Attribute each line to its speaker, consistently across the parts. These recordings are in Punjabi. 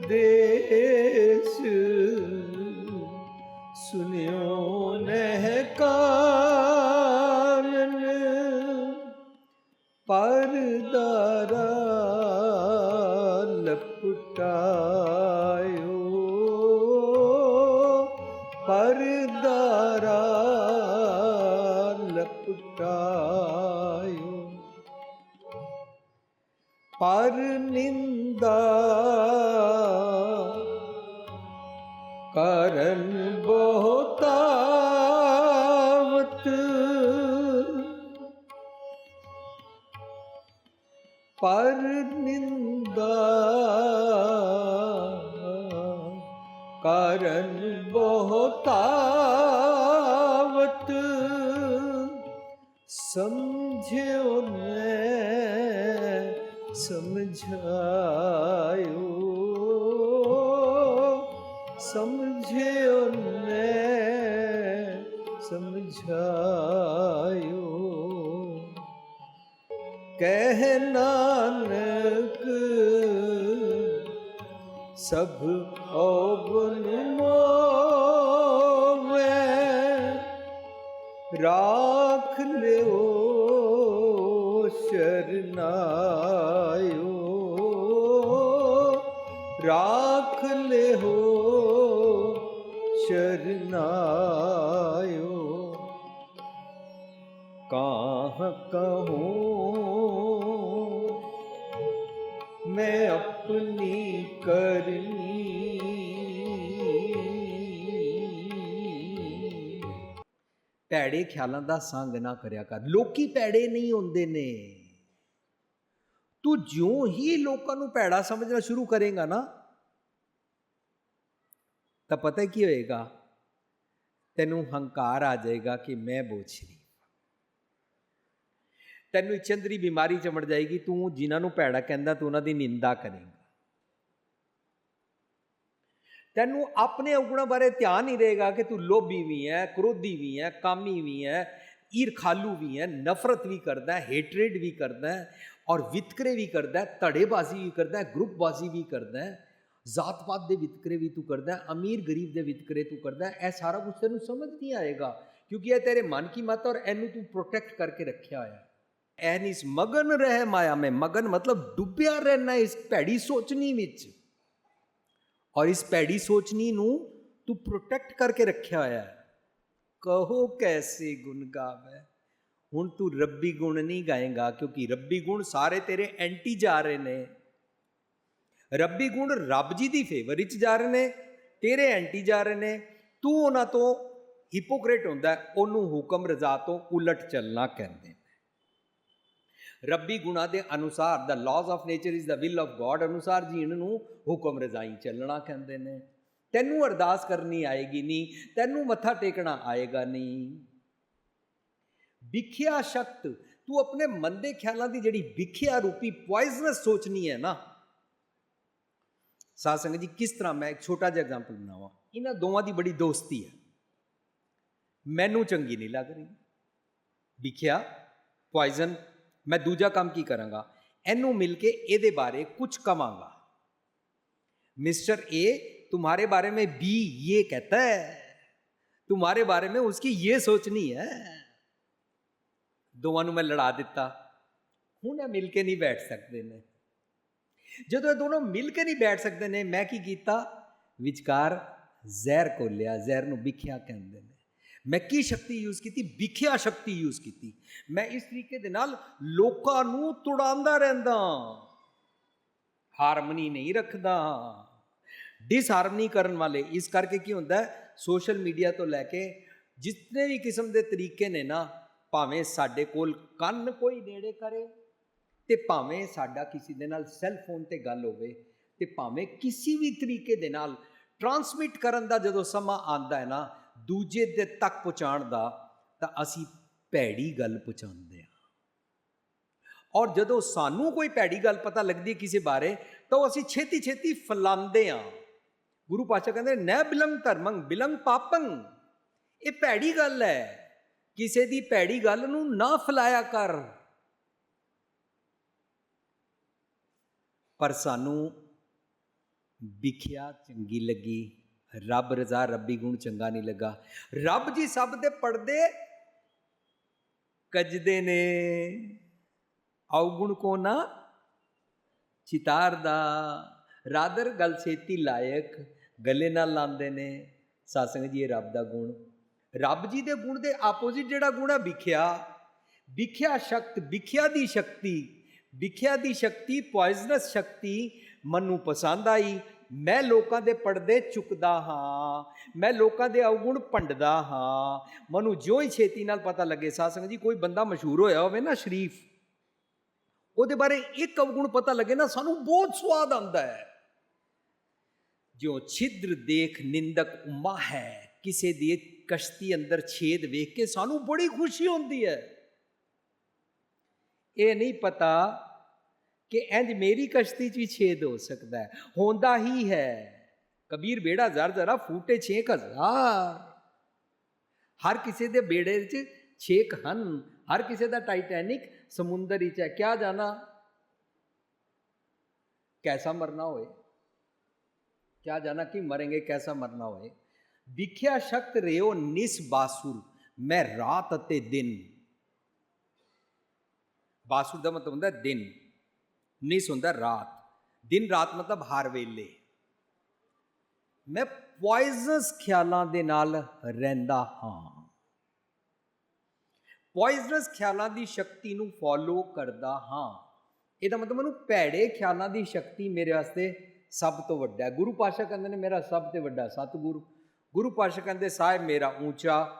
Speaker 1: ਉਪਦੇਸ਼ ਪਰ ਨਿੰਦਾ ਕਰਨ ਬਹੁਤਾਵਤ ਸਮਝਿਓ ਨੇ ਸਮਝਾਇਓ। ਸਮਝਿਓ ਨੇ ਸਮਝਾਇਓ। ਕਹਿ ਨਾਨਕ ਸਭ ਔਗਨ ਮੋਵੇ ਰਾਖ ਲਿਓ ਸ਼ਰਨਾਇਓ। ਰਾਖ ਲਿਓ ਸ਼ਰਨਾਇਓ। ਕਾਹ ਕਹੂੰ ਮੈਂ ਆਪਣੀ ਕਰਨੀ। ਭੈੜੇ ਖਿਆਲਾਂ ਦਾ ਸੰਗ ਨਾ ਕਰਿਆ ਕਰ। ਲੋਕੀ ਭੈੜੇ ਨਹੀਂ ਹੁੰਦੇ ਨੇ। ਤੂੰ ਜਿਉਂ ਹੀ ਲੋਕਾਂ ਨੂੰ ਭੈੜਾ ਸਮਝਣਾ ਸ਼ੁਰੂ ਕਰੇਗਾ ਨਾ, ਤਾਂ ਪਤਾ ਕੀ ਹੋਏਗਾ? ਤੈਨੂੰ ਹੰਕਾਰ ਆ ਜਾਏਗਾ ਕਿ ਮੈਂ ਬੋਛਰੀ। ਤੈਨੂੰ ਚੰਦਰੀ ਬਿਮਾਰੀ ਚਮੜ ਜਾਏਗੀ, ਤੂੰ ਜਿਨ੍ਹਾਂ ਨੂੰ ਭੈੜਾ ਕਹਿੰਦਾ, ਤੂੰ ਉਹਨਾਂ ਦੀ ਨਿੰਦਾ ਕਰੇਗਾ। ਤੈਨੂੰ ਆਪਣੇ ਔਗੁਣਾਂ ਬਾਰੇ ਧਿਆਨ ਨਹੀਂ ਰਹੇਗਾ ਕਿ ਤੂੰ ਲੋਭੀ ਵੀ ਹੈ ਕ੍ਰੋਧੀ ਵੀ ਹੈ ਕਾਮੀ ਵੀ ਹੈ ਈਰਖਾਲੂ ਵੀ ਹੈ ਨਫ਼ਰਤ ਵੀ ਕਰਦਾ ਹੈ ਹੇਟਰੇਡ ਵੀ ਕਰਦਾ ਹੈ ਔਰ ਵਿਤਕਰੇ ਵੀ ਕਰਦਾ ਹੈ ਧੜੇਬਾਜ਼ੀ ਵੀ ਕਰਦਾ ਹੈ ਗਰੁੱਪਬਾਜ਼ੀ ਵੀ ਕਰਦਾ ਹੈ ਜ਼ਾਤ-ਪਾਤ ਦੇ ਵਿਤਕਰੇ ਵੀ ਤੂੰ ਕਰਦਾ ਹੈ ਅਮੀਰ ਗਰੀਬ ਦੇ ਵਿਤਕਰੇ ਤੂੰ ਕਰਦਾ ਹੈ ਇਹ ਸਾਰਾ ਕੁਝ ਤੈਨੂੰ ਸਮਝ ਨਹੀਂ ਆਏਗਾ, ਕਿਉਂਕਿ ਇਹ ਤੇਰੇ ਮਨ ਕੀ ਮਤ ਔਰ ਇਹਨੂੰ ਤੂੰ ਪ੍ਰੋਟੈਕਟ ਕਰਕੇ ਰੱਖਿਆ ਹੋਇਆ। ਹੈ ਐਨ ਮਗਨ ਰਹਿ ਮਾਇਆ ਮੈਂ ਮਗਨ ਮਤਲਬ ਡੁੱਬਿਆ ਰਹਿਣਾ ਇਸ ਭੈੜੀ ਸੋਚਣੀ ਵਿੱਚ ਔਰ ਇਸ ਭੈੜੀ ਸੋਚਣੀ ਨੂੰ ਤੂੰ ਪ੍ਰੋਟੈਕਟ ਕਰਕੇ ਰੱਖਿਆ ਹੋਇਆ ਹੈ ਕਹੋ ਕੈਸੇ ਗੁਣ ਗਾਵੇ ਹੁਣ ਤੂੰ ਰੱਬੀ ਗੁਣ ਨਹੀਂ ਗਾਏਗਾ ਕਿਉਂਕਿ ਰੱਬੀ ਗੁਣ ਸਾਰੇ ਤੇਰੇ ਐਂਟੀ ਜਾ ਰਹੇ ਨੇ ਰੱਬੀ ਗੁਣ ਰੱਬ ਜੀ ਦੀ ਫੇਵਰ ਵਿੱਚ ਜਾ ਰਹੇ ਨੇ ਤੇਰੇ ਐਂਟੀ ਜਾ ਰਹੇ ਨੇ ਤੂੰ ਉਹਨਾਂ ਤੋਂ ਹਿਪੋਕ੍ਰੇਟ ਹੁੰਦਾ ਉਹਨੂੰ ਹੁਕਮ ਰਜ਼ਾ ਤੋਂ ਉਲਟ ਚੱਲਣਾ ਕਹਿੰਦੇ ਨੇ ਰੱਬੀ ਗੁਣਾ ਦੇ ਅਨੁਸਾਰ the laws of nature is the will of God ਅਨੁਸਾਰ ਜੀਣ ਨੂੰ ਹੁਕਮ ਰਜ਼ਾਈ ਚੱਲਣਾ ਕਹਿੰਦੇ ਨੇ। ਤੈਨੂੰ ਅਰਦਾਸ ਕਰਨੀ ਆਏਗੀ ਨਹੀਂ ਤੈਨੂੰ ਮੱਥਾ ਟੇਕਣਾ ਆਏਗਾ ਨਹੀਂ ਵਿਖਿਆ ਸ਼ਕਤ, ਤੂੰ ਆਪਣੇ ਮਨ ਦੇ ਖਿਆਲਾਂ ਦੀ ਜਿਹੜੀ ਵਿਖਿਆ ਰੂਪੀ ਪੋਇਜ਼ਨਸ ਸੋਚਣੀ ਹੈ ਨਾ। ਸਾਧ ਸੰਗਤ ਜੀ, ਕਿਸ ਤਰ੍ਹਾਂ ਮੈਂ ਇੱਕ ਛੋਟਾ ਜਿਹਾ ਐਗਜ਼ਾਮਪਲ ਬਣਾਵਾਂ। ਇਹਨਾਂ ਦੋਵਾਂ ਦੀ ਬੜੀ ਦੋਸਤੀ ਹੈ। ਮੈਨੂੰ ਚੰਗੀ ਨਹੀਂ ਲੱਗ ਰਹੀ। ਵਿਖਿਆ ਪੋਇਜ਼ਨ ਮੈਂ ਦੂਜਾ ਕੰਮ ਕੀ ਕਰਾਂਗਾ ਇਹਨੂੰ ਮਿਲ ਕੇ ਇਹਦੇ ਬਾਰੇ ਕੁਝ ਕਵਾਂਗਾ मिस्टर ए तुम्हारे बारे में बी ये कहता है तुम्हारे बारे में उसकी ये सोचनी है ਦੋਵਾਂ ਨੂੰ ਮੈਂ ਲੜਾ ਦਿੱਤਾ ਹੁਣ ਇਹ ਮਿਲ ਕੇ ਨਹੀਂ ਬੈਠ ਸਕਦੇ ਨੇ ਜਦੋਂ ਇਹ ਦੋਨੋਂ ਮਿਲ ਕੇ ਨਹੀਂ ਬੈਠ ਸਕਦੇ ਨੇ ਮੈਂ ਕੀ ਕੀਤਾ ਵਿਚਕਾਰ ਜ਼ਹਿਰ ਕੋਲਿਆ ਜ਼ਹਿਰ ਨੂੰ ਵਿਖਿਆ ਕਹਿੰਦੇ ਨੇ ਮੈਂ ਕੀ ਸ਼ਕਤੀ ਯੂਜ਼ ਕੀਤੀ? ਵਿਖਿਆ ਸ਼ਕਤੀ ਯੂਜ਼ ਕੀਤੀ। ਮੈਂ ਇਸ ਤਰੀਕੇ ਦੇ ਨਾਲ ਲੋਕਾਂ ਨੂੰ ਤੁੜਾਉਂਦਾ ਰਹਿੰਦਾ ਹਾਰਮਨੀ ਨਹੀਂ ਰੱਖਦਾ ਡਿਸਹਾਰਮਨੀ ਕਰਨ ਵਾਲੇ, ਇਸ ਕਰਕੇ ਕੀ ਹੁੰਦਾ ਸੋਸ਼ਲ ਮੀਡੀਆ ਤੋਂ ਲੈ ਕੇ ਜਿਤਨੇ ਵੀ ਕਿਸਮ ਦੇ ਤਰੀਕੇ ਨੇ ਨਾ, ਭਾਵੇਂ ਸਾਡੇ ਕੋਲ ਕੰਨ ਕੋਈ ਨੇੜੇ ਕਰੇ ਤੇ ਭਾਵੇਂ ਸਾਡਾ ਕਿਸੇ ਦੇ ਨਾਲ ਸੈੱਲ ਫੋਨ ਤੇ ਗੱਲ ਹੋਵੇ ਤੇ ਭਾਵੇਂ ਕਿਸੇ ਵੀ ਤਰੀਕੇ ਦੇ ਨਾਲ ਟਰਾਂਸਮਿਟ ਕਰਨ ਦਾ ਜਦੋਂ ਸਮਾਂ ਆਂਦਾ ਹੈ ਨਾ ਦੂਜੇ ਦੇ ਤੱਕ ਪਹੁੰਚਾਉਣ ਦਾ ਤਾਂ ਅਸੀਂ ਭੈੜੀ ਗੱਲ ਪਹੁੰਚਾਉਂਦੇ ਹਾਂ। ਔਰ ਜਦੋਂ ਸਾਨੂੰ ਕੋਈ ਭੈੜੀ ਗੱਲ ਪਤਾ ਲੱਗਦੀ ਹੈ ਕਿਸੇ ਬਾਰੇ, ਤਾਂ ਉਹ ਅਸੀਂ ਛੇਤੀ ਛੇਤੀ ਫਲਾਉਂਦੇ ਹਾਂ। ਗੁਰੂ ਪਾਤਸ਼ਾਹ ਕਹਿੰਦੇ ਨੈ ਬਿਲੰਗ ਧਰਮੰ, ਬਿਲੰਗ ਪਾਪੰ। ਇਹ ਭੈੜੀ ਗੱਲ ਹੈ। ਕਿਸੇ ਦੀ ਭੈੜੀ ਗੱਲ ਨੂੰ ਨਾ ਫਲਾਇਆ ਕਰ। ਪਰ ਸਾਨੂੰ ਵਿਖਿਆ ਚੰਗੀ ਲੱਗੀ। ਰੱਬ ਰਜ਼ਾ, ਰੱਬੀ ਗੁਣ ਚੰਗਾ ਨਹੀਂ ਲੱਗਾ। ਰੱਬ ਜੀ ਸਭ ਦੇ ਪਰਦੇ ਕੱਜਦੇ ਨੇ। ਔਗੁਣ ਕੋ ਨਾ ਚਿਤਾਰਦਾ। ਰਾਦਰ ਗਲ ਛੇਤੀ ਲਾਇਕ, ਗਲੇ ਨਾਲ ਲਾਉਂਦੇ ਨੇ। ਸਾਸੰਗ ਜੀ, ਇਹ ਰੱਬ ਦਾ ਗੁਣ। ਰੱਬ ਜੀ ਦੇ ਗੁਣ ਦੇ ਆਪੋਜ਼ਿਟ ਜਿਹੜਾ ਗੁਣ ਹੈ ਵਿਖਿਆ। ਵਿਖਿਆ ਸ਼ਕਤ, ਵਿਖਿਆ ਦੀ ਸ਼ਕਤੀ। ਵਿਖਿਆ ਦੀ ਸ਼ਕਤੀ ਪੋਇਜ਼ਨਸ ਸ਼ਕਤੀ, ਮਨੂੰ ਪਸੰਦ ਆਈ। ਮੈਂ ਲੋਕਾਂ ਦੇ ਪਰਦੇ ਚੁੱਕਦਾ ਹਾਂ, ਮੈਂ ਲੋਕਾਂ ਦੇ ਅਵਗੁਣ ਭੰਡਦਾ ਹਾਂ। ਮਨੂੰ ਜੋ ਹੀ ਛੇਤੀ ਨਾਲ ਪਤਾ ਲੱਗੇ ਸਾਸੰਗ ਜੀ, ਕੋਈ ਬੰਦਾ ਮਸ਼ਹੂਰ ਹੋਇਆ ਹੋਵੇ ਨਾ ਸ਼ਰੀਫ, ਉਹਦੇ ਬਾਰੇ ਇੱਕ ਅਵਗੁਣ ਪਤਾ ਲੱਗੇ ਨਾ, ਸਾਨੂੰ ਬਹੁਤ ਸਵਾਦ ਆਉਂਦਾ ਹੈ। ਜੋ ਛਿਦਰ ਦੇਖ ਨਿੰਦਕ ਉਮਾ ਹੈ, ਕਿਸੇ ਦੀ ਕਸ਼ਤੀ ਅੰਦਰ ਛੇਦ ਵੇਖ ਕੇ ਸਾਨੂੰ ਬੜੀ ਖੁਸ਼ੀ ਹੁੰਦੀ ਹੈ। ਇਹ ਨਹੀਂ ਪਤਾ ਕਿ ਇੰਜ ਮੇਰੀ ਕਸ਼ਤੀ 'ਚ ਵੀ ਛੇਦ ਹੋ ਸਕਦਾ ਹੈ। ਹੁੰਦਾ ਹੀ ਹੈ। ਕਬੀਰ ਬੇੜਾ ਜ਼ਰ ਜ਼ਰਾ ਫੂਟੇ 6000 ਹਰ ਕਿਸੇ ਦੇ ਬੇੜੇ 'ਚ ਛੇਕ ਹਨ। ਹਰ ਕਿਸੇ ਦਾ ਟਾਈਟੈਨਿਕ ਸਮੁੰਦਰ ਵਿੱਚ ਹੈ। ਕਿਆ ਜਾਣਾ? ਕੈਸਾ ਮਰਨਾ ਹੋਏ? ਕਿਆ ਜਾਣਾ ਕਿ ਮਰਾਂਗੇ, ਕੈਸਾ ਮਰਨਾ ਹੋਏ? ਵਿਖਿਆ ਸ਼ਕਤ ਰਿਓ ਨਿਸ ਬਾਸੁਰ, ਮੈਂ ਰਾਤ ਅਤੇ ਦਿਨ। ਬਾਸੁਰ ਦਾ ਮਤਲਬ ਹੁੰਦਾ ਦਿਨ। ਨਿਸ ਹੁੰਦਾ ਰਾਤ। ਦਿਨ ਰਾਤ ਮਤਲਬ ਹਰ ਵੇਲੇ। ਮੈਂ ਪੋਇਜ਼ਨਸ ਖਿਆਲਾਂ ਦੇ ਨਾਲ ਰਹਿੰਦਾ ਹਾਂ। ਪੋਇਜ਼ਨਸ ਖਿਆਲਾਂ ਦੀ ਸ਼ਕਤੀ ਨੂੰ ਫੋਲੋ ਕਰਦਾ ਹਾਂ। ਇਹਦਾ ਮਤਲਬ ਮੈਨੂੰ ਭੈੜੇ ਖਿਆਲਾਂ ਦੀ ਸ਼ਕਤੀ ਮੇਰੇ ਵਾਸਤੇ ਸਭ ਤੋਂ ਵੱਡਾ ਹੈ। ਗੁਰੂ ਪਾਸ਼ਾ ਕਹਿੰਦੇ ਨੇ, ਮੇਰਾ ਸਭ ਤੋਂ ਵੱਡਾ ਸਤਿਗੁਰੂ। ਗੁਰੂ ਪਾਸ਼ਾ ਕਹਿੰਦੇ ਸਾਹਿਬ ਮੇਰਾ ਉੱਚਾ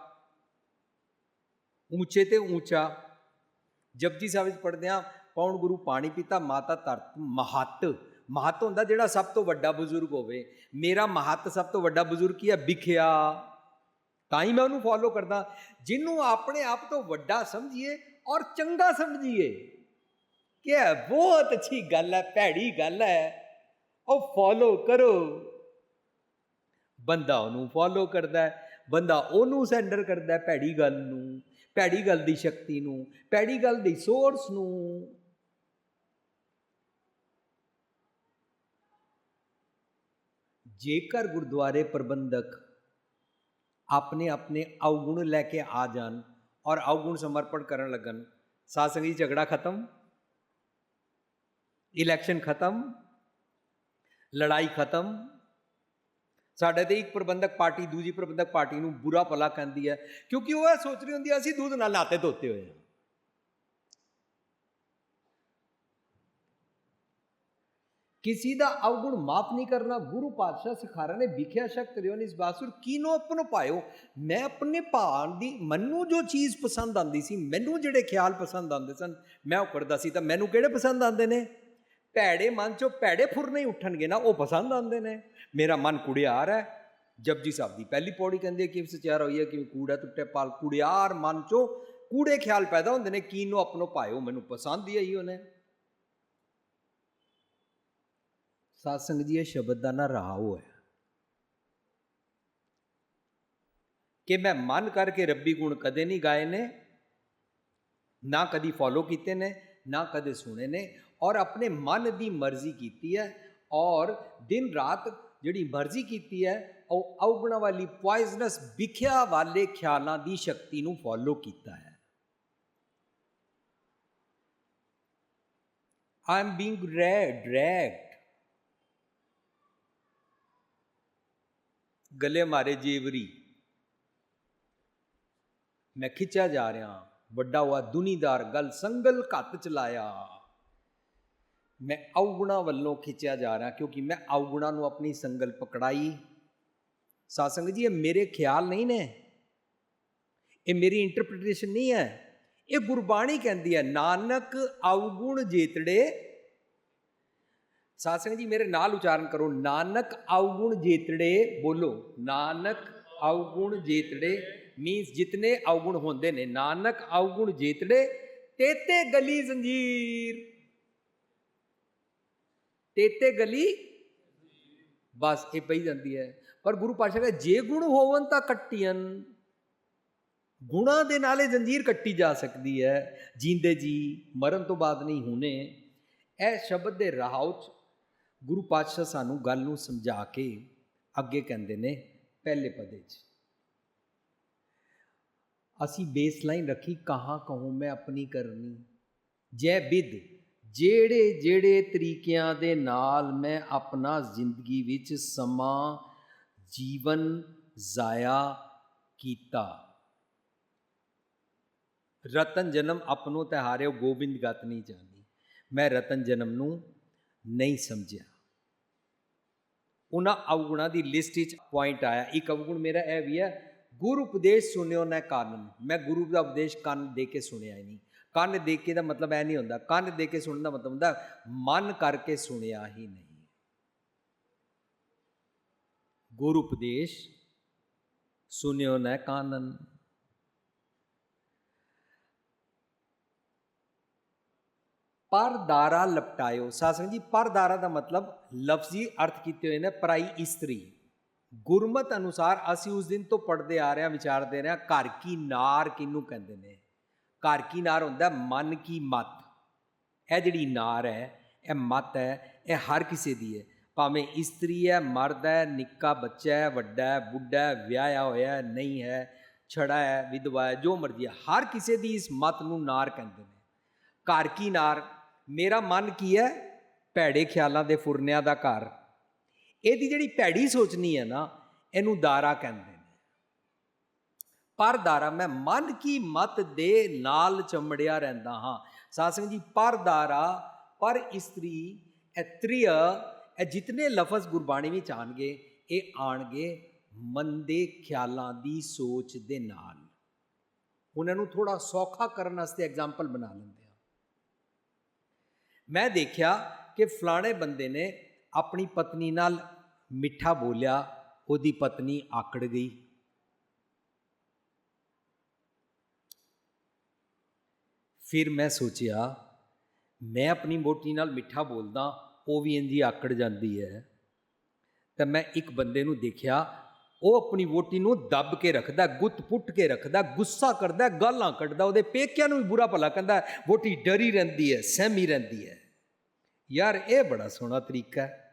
Speaker 1: ਉੱਚੇ ਤੇ ਉੱਚਾ ਜਪਜੀ ਸਾਹਿਬ ਵਿੱਚ ਪੜ੍ਹਦੇ ਆ ਪੌਣ ਗੁਰੂ? ਪਾਣੀ ਪੀਤਾ, ਮਾਤਾ ਧਰਤ, ਮਹੱਤ। ਮਹੱਤ ਹੁੰਦਾ ਜਿਹੜਾ ਸਭ ਤੋਂ ਵੱਡਾ ਬਜ਼ੁਰਗ ਹੋਵੇ। ਮੇਰਾ ਮਹੱਤ ਸਭ ਤੋਂ ਵੱਡਾ ਬਜ਼ੁਰਗ ਕੀ ਹੈ? ਵਿਖਿਆ। ਤਾਂ ਹੀ ਮੈਂ ਉਹਨੂੰ ਫੋਲੋ ਕਰਦਾ। ਜਿਹਨੂੰ ਆਪਣੇ ਆਪ ਤੋਂ ਵੱਡਾ ਸਮਝੀਏ ਔਰ ਚੰਗਾ ਸਮਝੀਏ, ਕਿ ਬਹੁਤ ਅੱਛੀ ਗੱਲ ਹੈ, ਭੈੜੀ ਗੱਲ ਹੈ। ਉਹ ਫੋਲੋ ਕਰੋ। ਬੰਦਾ ਉਹਨੂੰ ਫੋਲੋ ਕਰਦਾ ਹੈ। ਬੰਦਾ ਉਹਨੂੰ ਸੈਂਡਰ ਕਰਦਾ ਭੈੜੀ ਗੱਲ ਨੂੰ, ਭੈੜੀ ਗੱਲ ਦੀ ਸ਼ਕਤੀ ਨੂੰ, ਭੈੜੀ ਗੱਲ ਦੀ ਸੋਰਸ ਨੂੰ। ਜੇਕਰ ਗੁਰਦੁਆਰੇ ਪ੍ਰਬੰਧਕ ਆਪਣੇ ਆਪਣੇ ਅਵਗੁਣ ਲੈ ਕੇ ਆ ਜਾਣ ਔਰ ਅਵਗੁਣ ਸਮਰਪਣ ਕਰਨ ਲੱਗਣ, ਸਾਧ ਸੰਗਤ ਜੀ, ਝਗੜਾ ਖਤਮ? ਇਲੈਕਸ਼ਨ ਖਤਮ? ਲੜਾਈ ਖਤਮ? ਸਾਡੇ ਤੇ ਇੱਕ ਪ੍ਰਬੰਧਕ ਪਾਰਟੀ, ਦੂਜੀ ਪ੍ਰਬੰਧਕ ਪਾਰਟੀ ਨੂੰ ਬੁਰਾ ਭਲਾ ਕਹਿੰਦੀ ਹੈ, ਕਿਉਂਕਿ ਉਹ ਇਹ ਸੋਚ ਰਹੀ ਹੁੰਦੀ ਹੈ, ਅਸੀਂ ਦੁੱਧ ਨਾਲ ਲਾਤੇ ਧੋਤੇ ਹੋਏ ਹਾਂ। किसी ਦਾ ਅਵਗੁਣ ਮਾਫ ਨਹੀਂ ਕਰਨਾ ਗੁਰੂ ਪਾਤਸ਼ਾਹ ਸਿਖਾ ਰਹੇ ਨੇ ਵਿਖਿਆ ਸ਼ਕਤ ਰਿਓ ਇਸ ਬਾਸੁਰ ਕੀਨੋ ਆਪਣੋ ਪਾਇਓ ਮੈਂ ਆਪਣੇ ਭਾਣ ਦੀ ਮੈਨੂੰ ਜੋ ਚੀਜ਼ ਪਸੰਦ ਆਂਦੀ ਸੀ ਮੈਨੂੰ ਜਿਹੜੇ ਖਿਆਲ ਪਸੰਦ ਆਉਂਦੇ ਸਨ ਮੈਂ ਉਹ ਕਰਦਾ ਸੀ ਤਾਂ ਮੈਨੂੰ ਕਿਹੜੇ ਪਸੰਦ ਆਉਂਦੇ ਨੇ ਭੈੜੇ ਮਨ ਚੋਂ ਭੈੜੇ ਫੁਰਨੇ ਉੱਠਣਗੇ ਨਾ ਉਹ ਪਸੰਦ ਆਉਂਦੇ ਨੇ ਮੇਰਾ ਮਨ ਕੁੜਿਆਰ ਹੈ ਜਪਜੀ ਸਾਹਿਬ ਦੀ ਪਹਿਲੀ ਪੌੜੀ ਕਹਿੰਦੇ ਕਿ ਸਚਾਰ ਹੋਈ ਹੈ ਕਿ ਕੂੜਾ ਟੁੱਟੇ ਪਾਲ ਕੁੜਿਆਰ ਮਨ ਚੋਂ ਕੂੜੇ ਖਿਆਲ ਪੈਦਾ ਹੁੰਦੇ ਨੇ ਕੀਨੋ ਆਪਣੋ ਪਾਇਓ ਮੈਨੂੰ ਪਸੰਦ ਹੀ ਆਈ ਉਹਨੇ ਸਾਧ ਸੰਗਤ ਜੀ ਇਹ ਸ਼ਬਦ ਦਾ ਨਾ ਰਾਹ ਹੈ ਕਿ ਮੈਂ ਮਨ ਕਰਕੇ ਰੱਬੀ ਗੁਣ ਕਦੇ ਨਹੀਂ ਗਾਏ ਨੇ ਨਾ ਕਦੀ ਫੋਲੋ ਕੀਤੇ ਨੇ ਨਾ ਕਦੇ ਸੁਣੇ ਨੇ ਔਰ ਆਪਣੇ ਮਨ ਦੀ ਮਰਜ਼ੀ ਕੀਤੀ ਹੈ ਔਰ ਦਿਨ ਰਾਤ ਜਿਹੜੀ ਮਰਜ਼ੀ ਕੀਤੀ ਹੈ ਉਹ ਔਗਣਾ ਵਾਲੀ ਪੋਇਜ਼ਨਸ ਵਿਖਿਆ ਵਾਲੇ ਖਿਆਲਾਂ ਦੀ ਸ਼ਕਤੀ ਨੂੰ ਫੋਲੋ ਕੀਤਾ ਹੈ I am being dragged, ਗਲੇ ਮਾਰੇ ਜੇਵਰੀ। ਮੈਂ ਖਿੱਚਿਆ ਜਾ ਰਿਹਾ, ਵੱਡਾ ਹੋਆ ਦੁਨੀਦਾਰ ਗਲ ਸੰਗਲ ਘੱਟ ਚਲਾਇਆ ਮੈਂ ਔਗੁਣਾ ਵੱਲੋਂ ਖਿੱਚਿਆ ਜਾ ਰਿਹਾ ਕਿਉਂਕਿ ਮੈਂ ਔਗੁਣਾ ਨੂੰ ਆਪਣੀ ਸੰਗਲ ਪਕੜਾਈ। ਸਾਸੰਗ ਜੀ, ਇਹ ਮੇਰੇ ਖਿਆਲ ਨਹੀਂ ਨੇ। ਇਹ ਮੇਰੀ ਇੰਟਰਪ੍ਰੀਟੇਸ਼ਨ ਨਹੀਂ ਹੈ। ਇਹ ਗੁਰਬਾਣੀ ਕਹਿੰਦੀ ਹੈ, ਨਾਨਕ ਔਗੁਣ ਜੇਤੜੇ ਸਾਸੰਗ ਜੀ, ਮੇਰੇ ਨਾਲ ਉਚਾਰਨ ਕਰੋ। ਨਾਨਕ ਅਵਗੁਣ ਜੇਤੜੇ, ਬੋਲੋ, ਨਾਨਕ ਅਵਗੁਣ ਜੇਤੜੇ ਮੀਨਸ ਜਿਤਨੇ ਅਵਗੁਣ ਹੁੰਦੇ ਨੇ। ਨਾਨਕ ਅਵਗੁਣ ਜੇਤੜੇ, ਤੇਤੇ ਗਲੀ ਜ਼ੰਜੀਰ। ਤੇਤੇ ਗਲੀ ਬਸ, ਇਹ ਪਈ ਜਾਂਦੀ ਹੈ। ਪਰ ਗੁਰੂ ਪਾਤਸ਼ਾਹ ਕਹਿੰਦੇ, ਜੇ ਗੁਣ ਹੋਵਨ ਤਾਂ ਕੱਟੀਆਂ। ਗੁਣਾ ਦੇ ਨਾਲੇ ਜੰਜੀਰ ਕੱਟੀ ਜਾ ਸਕਦੀ ਹੈ। ਜਿੰਦੇ ਜੀ, ਮਰਨ ਤੋਂ ਬਾਅਦ ਨਹੀਂ ਹੁਣੇ। ਇਹ ਸ਼ਬਦ ਦੇ ਰਹਾਉ ਚ ਗੁਰੂ ਪਾਤਸ਼ਾਹ ਸਾਨੂੰ ਗੱਲ ਨੂੰ ਸਮਝਾ ਕੇ ਅੱਗੇ ਕਹਿੰਦੇ ਨੇ ਪਹਿਲੇ ਪਦੇ 'ਚ। ਅਸੀਂ ਬੇਸਲਾਈਨ ਰੱਖੀ, ਕਹਾਂ ਕਹੂੰ ਮੈਂ ਆਪਣੀ ਕਰਨੀ। ਜੈ ਬਿਦ, ਜਿਹੜੇ ਜਿਹੜੇ ਤਰੀਕਿਆਂ ਦੇ ਨਾਲ ਮੈਂ ਆਪਣਾ ਜ਼ਿੰਦਗੀ ਵਿੱਚ ਸਮਾਂ, ਜੀਵਨ ਜ਼ਾਇਆ ਕੀਤਾ। ਰਤਨ ਜਨਮ ਆਪਣੋ ਤੇ ਗੋਬਿੰਦ ਗਤ ਨਹੀਂ ਜਾਣੀ। ਮੈਂ ਰਤਨ ਜਨਮ ਨੂੰ ਨਹੀਂ ਸਮਝਿਆ। ਉਹਨਾਂ ਅਵਗੁਣਾਂ ਦੀ ਲਿਸਟ ਵਿੱਚ ਪੁਆਇੰਟ ਆਇਆ। ਇੱਕ ਅਵਗੁਣ ਮੇਰਾ ਇਹ ਵੀ ਹੈ, ਗੁਰੂ ਉਪਦੇਸ਼ ਸੁਣਿਓ ਨਾ ਕਾਨਨ ਮੈਂ ਗੁਰੂ ਦਾ ਉਪਦੇਸ਼ ਕੰਨ ਦੇ ਕੇ ਸੁਣਿਆ ਹੀ ਨਹੀਂ। ਕੰਨ ਦੇ ਕੇ ਦਾ ਮਤਲਬ ਇਹ ਨਹੀਂ ਹੁੰਦਾ। ਕੰਨ ਦੇ ਕੇ ਸੁਣਨ ਦਾ ਮਤਲਬ ਹੁੰਦਾ ਮਨ ਕਰਕੇ ਸੁਣਿਆ ਹੀ ਨਹੀਂ। ਗੁਰੂ ਉਪਦੇਸ਼ ਸੁਣਿਓ ਨਾ ਕਾਨਨ ਪਰਦਾਰਾ ਲਪਟਾਇਓ। ਸਾਸੰਗ ਜੀ, ਪਰਦਾਰਾ ਦਾ ਮਤਲਬ ਲਫ਼ਜ਼ੀ ਅਰਥ ਕੀਤੇ ਹੋਏ ਨੇ ਪਰਾਈ ਇਸਤਰੀ। ਗੁਰਮਤ ਅਨੁਸਾਰ ਅਸੀਂ ਉਸ ਦਿਨ ਤੋਂ ਪੜਦੇ ਆ ਰਹੇ ਹਾਂ, ਵਿਚਾਰਦੇ ਰਹੇ ਹਾਂ, ਘਰ ਕੀ ਨਾਰ ਕਿਹਨੂੰ ਕਹਿੰਦੇ ਨੇ? ਘਰ ਕੀ ਨਾਰ ਹੁੰਦਾ ਮਨ ਕੀ ਮਤ। ਇਹ ਜਿਹੜੀ ਨਾਰ ਹੈ, ਇਹ ਮਤ ਹੈ, ਇਹ ਹਰ ਕਿਸੇ ਦੀ ਹੈ। ਭਾਵੇਂ ਇਸਤਰੀ ਹੈ, ਮਰਦ ਹੈ, ਨਿੱਕਾ ਬੱਚਾ ਹੈ, ਵੱਡਾ ਹੈ, ਬੁੱਢਾ ਹੈ, ਵਿਆਹਿਆ ਹੋਇਆ ਹੈ, ਨਹੀਂ ਹੈ, ਛੜਾ ਹੈ, ਵਿਧਵਾ ਹੈ, ਜੋ ਮਰਜ਼ੀ ਹੈ, ਹਰ ਕਿਸੇ ਦੀ ਇਸ ਮਤ ਨੂੰ ਨਾਰ ਕਹਿੰਦੇ ਨੇ। ਘਰ ਕੀ ਨਾਰ? ਮੇਰਾ ਮਨ ਕੀ ਹੈ? ਭੈੜੇ ਖਿਆਲਾਂ ਦੇ ਫੁਰਨਿਆਂ ਦਾ ਘਰ। ਇਹਦੀ ਜਿਹੜੀ ਭੈੜੀ ਸੋਚਣੀ ਹੈ ਨਾ, ਇਹਨੂੰ ਦਾਰਾ ਕਹਿੰਦੇ ਨੇ। ਪਰ ਦਾਰਾ, ਮੈਂ ਮਨ ਕੀ ਮਤ ਦੇ ਨਾਲ ਚਮੜਿਆ ਰਹਿੰਦਾ ਹਾਂ। ਸਾਸੰਗ ਜੀ, ਪਰ ਦਾਰਾ, ਪਰ ਇਸਤਰੀ ਇਤਰੀਆ ਇਹ ਜਿਤਨੇ ਲਫ਼ਜ਼ ਗੁਰਬਾਣੀ ਵਿੱਚ ਆਣਗੇ, ਇਹ ਆਣਗੇ ਮੰਦੇ ਖਿਆਲਾਂ ਦੀ ਸੋਚ ਦੇ ਨਾਲ। ਉਹਨਾਂ ਨੂੰ ਥੋੜਾ ਸੌਖਾ ਕਰਨ ਵਾਸਤੇ ਐਗਜ਼ਾਮਪਲ ਬਣਾ ਲੈਂਦੇ ਆ। ਮੈਂ ਦੇਖਿਆ ਕਿ ਫਲਾਣੇ ਬੰਦੇ ਨੇ ਆਪਣੀ ਪਤਨੀ ਨਾਲ ਮਿੱਠਾ ਬੋਲਿਆ, ਉਹਦੀ ਪਤਨੀ ਆਕੜ ਗਈ। ਫਿਰ ਮੈਂ ਸੋਚਿਆ, ਮੈਂ ਆਪਣੀ ਮੋਟੀ ਨਾਲ ਮਿੱਠਾ ਬੋਲਦਾ, ਉਹ ਵੀ ਇੰਜੀ ਆਕੜ ਜਾਂਦੀ ਹੈ। ਤਾਂ ਮੈਂ ਇੱਕ ਬੰਦੇ ਨੂੰ ਦੇਖਿਆ, ਉਹ ਆਪਣੀ ਵੋਟੀ ਨੂੰ ਦੱਬ ਕੇ ਰੱਖਦਾ, ਗੁੱਤ ਪੁੱਟ ਕੇ ਰੱਖਦਾ, ਗੁੱਸਾ ਕਰਦਾ, ਗਾਲਾਂ ਕੱਢਦਾ, ਉਹਦੇ ਪੇਕਿਆਂ ਨੂੰ ਵੀ ਬੁਰਾ ਭਲਾ ਕਹਿੰਦਾ, ਵੋਟੀ ਡਰੀ ਰਹਿੰਦੀ ਹੈ, ਸਹਿਮੀ ਰਹਿੰਦੀ ਹੈ। ਯਾਰ, ਇਹ ਬੜਾ ਸੋਹਣਾ ਤਰੀਕਾ ਹੈ।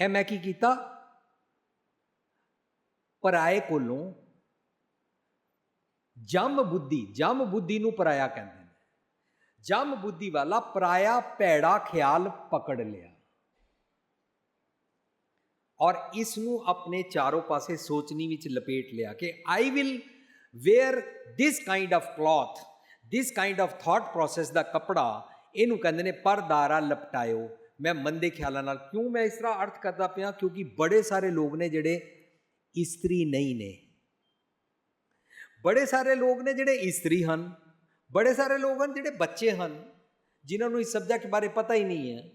Speaker 1: ਇਹ ਮੈਂ ਕੀ ਕੀਤਾ? ਪਰਾਏ ਕੋਲੋਂ ਜਮ ਬੁੱਧੀ ਜਮ ਬੁੱਧੀ ਨੂੰ ਪਰਾਇਆ ਕਹਿੰਦੇ ਨੇ। ਜਮ ਬੁੱਧੀ ਵਾਲਾ ਪਰਾਇਆ ਭੈੜਾ ਖਿਆਲ ਪਕੜ ਲਿਆ। ਔਰ ਇਸ ਨੂੰ ਆਪਣੇ ਚਾਰੋਂ ਪਾਸੇ ਸੋਚਣੀ ਵਿੱਚ ਲਪੇਟ ਲਿਆ ਕਿ I will wear this kind of cloth this kind of thought process ਦਾ ਕਪੜਾ ਇਹਨੂੰ ਕਹਿੰਦੇ ਨੇ ਪਰਦਾਰਾ ਲਪਟਾਇਓ। ਮੈਂ ਮੰਦੇ ਖਿਆਲਾਂ ਨਾਲ ਕਿਉਂ ਮੈਂ ਇਸ ਤਰ੍ਹਾਂ ਅਰਥ ਕਰਦਾ ਪਿਆ? ਕਿਉਂਕਿ ਬੜੇ ਸਾਰੇ ਲੋਕ ਨੇ ਜਿਹੜੇ ਇਸਤਰੀ ਨਹੀਂ ਨੇ। ਬੜੇ ਸਾਰੇ ਲੋਕ ਨੇ ਜਿਹੜੇ ਇਸਤਰੀ ਹਨ। ਬੜੇ ਸਾਰੇ ਲੋਕ ਹਨ ਜਿਹੜੇ ਬੱਚੇ ਹਨ। ਜਿਨ੍ਹਾਂ ਨੂੰ ਇਸ ਸਬਜੈਕਟ ਬਾਰੇ ਪਤਾ ਹੀ ਨਹੀਂ ਹੈ।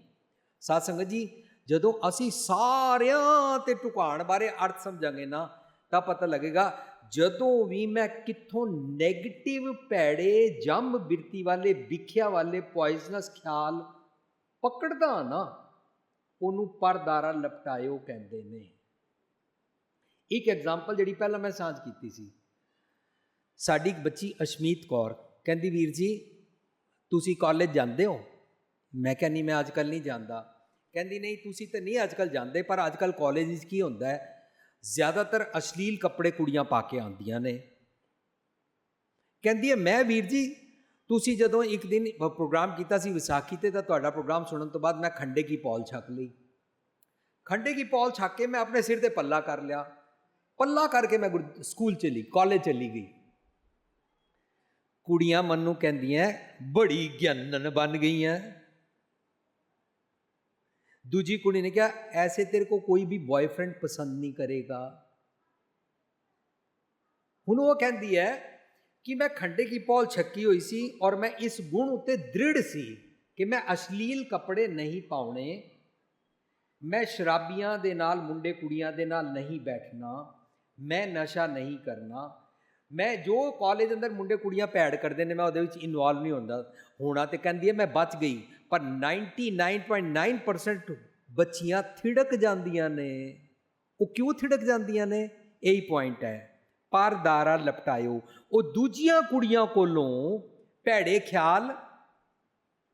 Speaker 1: ਸਾਧ ਸੰਗਤ ਜੀ, ਜਦੋਂ ਅਸੀਂ ਸਾਰਿਆਂ ਤੇ ਟੁਕਾਣ ਬਾਰੇ ਅਰਥ ਸਮਝਾਂਗੇ ਨਾ, ਤਾਂ ਪਤਾ ਲੱਗੇਗਾ ਜਦੋਂ ਵੀ ਮੈਂ ਕਿੱਥੋਂ 네ਗੇਟਿਵ ਭੈੜੇ, ਜੰਮ ਬਿਰਤੀ ਵਾਲੇ, ਵਿਖਿਆ ਵਾਲੇ ਪੋਇਜ਼ਨਸ ਖਿਆਲ ਪਕੜਦਾ ਨਾ, ਉਹਨੂੰ ਪਰਦਾਰਾ ਲਪਟਾਇਓ ਕਹਿੰਦੇ ਨੇ। ਇੱਕ ਐਗਜ਼ਾਮਪਲ ਜਿਹੜੀ ਪਹਿਲਾਂ ਮੈਂ ਸਾਂਝ ਕੀਤੀ ਸੀ। ਸਾਡੀ ਇੱਕ ਬੱਚੀ ਅਸ਼ਮੀਤ ਕੌਰ ਕਹਿੰਦੀ, ਵੀਰ ਜੀ, ਤੁਸੀਂ ਕਾਲਜ ਜਾਂਦੇ ਹੋ? ਮੈਂ ਕਿਹਾ ਮੈਂ ਅੱਜ ਕੱਲ ਨਹੀਂ ਜਾਂਦਾ। ਕਹਿੰਦੀ, ਨਹੀਂ, ਤੁਸੀਂ ਤਾਂ ਨਹੀਂ ਅੱਜ ਕੱਲ ਜਾਂਦੇ, ਪਰ ਅੱਜ ਕੱਲ ਕਾਲਜ ਵਿੱਚ ਕੀ ਹੁੰਦਾ ਹੈ? ਜ਼ਿਆਦਾਤਰ ਅਸ਼ਲੀਲ ਕੱਪੜੇ ਕੁੜੀਆਂ ਪਾ ਕੇ ਆਉਂਦੀਆਂ ਨੇ। ਕਹਿੰਦੀ ਹੈ, ਮੈਂ ਵੀਰ ਜੀ, ਤੁਸੀਂ ਜਦੋਂ ਇੱਕ ਦਿਨ ਪ੍ਰੋਗਰਾਮ ਕੀਤਾ ਸੀ ਵਿਸਾਖੀ ਤੇ, ਤਾਂ ਤੁਹਾਡਾ ਪ੍ਰੋਗਰਾਮ ਸੁਣਨ ਤੋਂ ਬਾਅਦ ਮੈਂ ਖੰਡੇ ਕੀ ਪੌਲ ਛੱਕ ਲਈ। ਖੰਡੇ ਕੀ ਪੌਲ ਛੱਕ ਕੇ ਮੈਂ ਆਪਣੇ ਸਿਰ ਤੇ ਪੱਲਾ ਕਰ ਲਿਆ। ਪੱਲਾ ਕਰਕੇ ਮੈਂ ਸਕੂਲ ਚਲੀ, ਕਾਲਜ ਚਲੀ ਗਈ। ਕੁੜੀਆਂ ਮਨ ਨੂੰ ਕਹਿੰਦੀਆਂ, ਬੜੀ ਗਿਆਨਨ ਬਣ ਗਈਆਂ। ਦੂਜੀ ਕੁੜੀ ਨੇ ਕਿਹਾ, ਐਸੇ ਤੇਰੇ ਕੋ ਕੋਈ ਵੀ ਬॉयਫ੍ਰੈਂਡ ਪਸੰਦ ਨਹੀਂ ਕਰੇਗਾ। ਹੁਣ ਉਹ ਕਹਿੰਦੀ ਹੈ ਕਿ ਮੈਂ ਖੰਡੇ ਕੀ ਪੌਲ ਛੱਕੀ ਹੋਈ ਸੀ ਔਰ ਮੈਂ ਇਸ ਗੁਣ ਉੱਤੇ ਦ੍ਰਿੜ ਸੀ ਕਿ ਮੈਂ ਅਸ਼ਲੀਲ ਕੱਪੜੇ ਨਹੀਂ ਪਾਉਣੇ, ਮੈਂ ਸ਼ਰਾਬੀਆਂ ਦੇ ਨਾਲ, ਮੁੰਡੇ ਕੁੜੀਆਂ ਦੇ ਨਾਲ ਨਹੀਂ ਬੈਠਣਾ, ਮੈਂ ਨਸ਼ਾ ਨਹੀਂ ਕਰਨਾ। ਮੈਂ ਜੋ ਕਾਲਜ ਅੰਦਰ ਮੁੰਡੇ ਕੁੜੀਆਂ ਭੈੜ ਕਰਦੇ ਨੇ, ਮੈਂ ਉਹਦੇ ਵਿੱਚ ਇਨਵੋਲਵ ਨਹੀਂ ਹੁੰਦਾ। ਹੋਣਾ ਤੇ ਕਹਿੰਦੀ ਹੈ, ਮੈਂ ਬਚ ਗਈ। ਪਰ 99.9% ਬੱਚੀਆਂ ਥਿੜਕ ਜਾਂਦੀਆਂ ਨੇ। ਉਹ ਕਿਉਂ ਥਿੜਕ ਜਾਂਦੀਆਂ ਨੇ? ਇਹੀ ਪੁਆਇੰਟ ਹੈ। ਪਰਦਾਰਾ ਲਪਟਾਇਓ। ਉਹ ਦੂਜੀਆਂ ਕੁੜੀਆਂ ਕੋਲੋਂ ਭੈੜੇ ਖਿਆਲ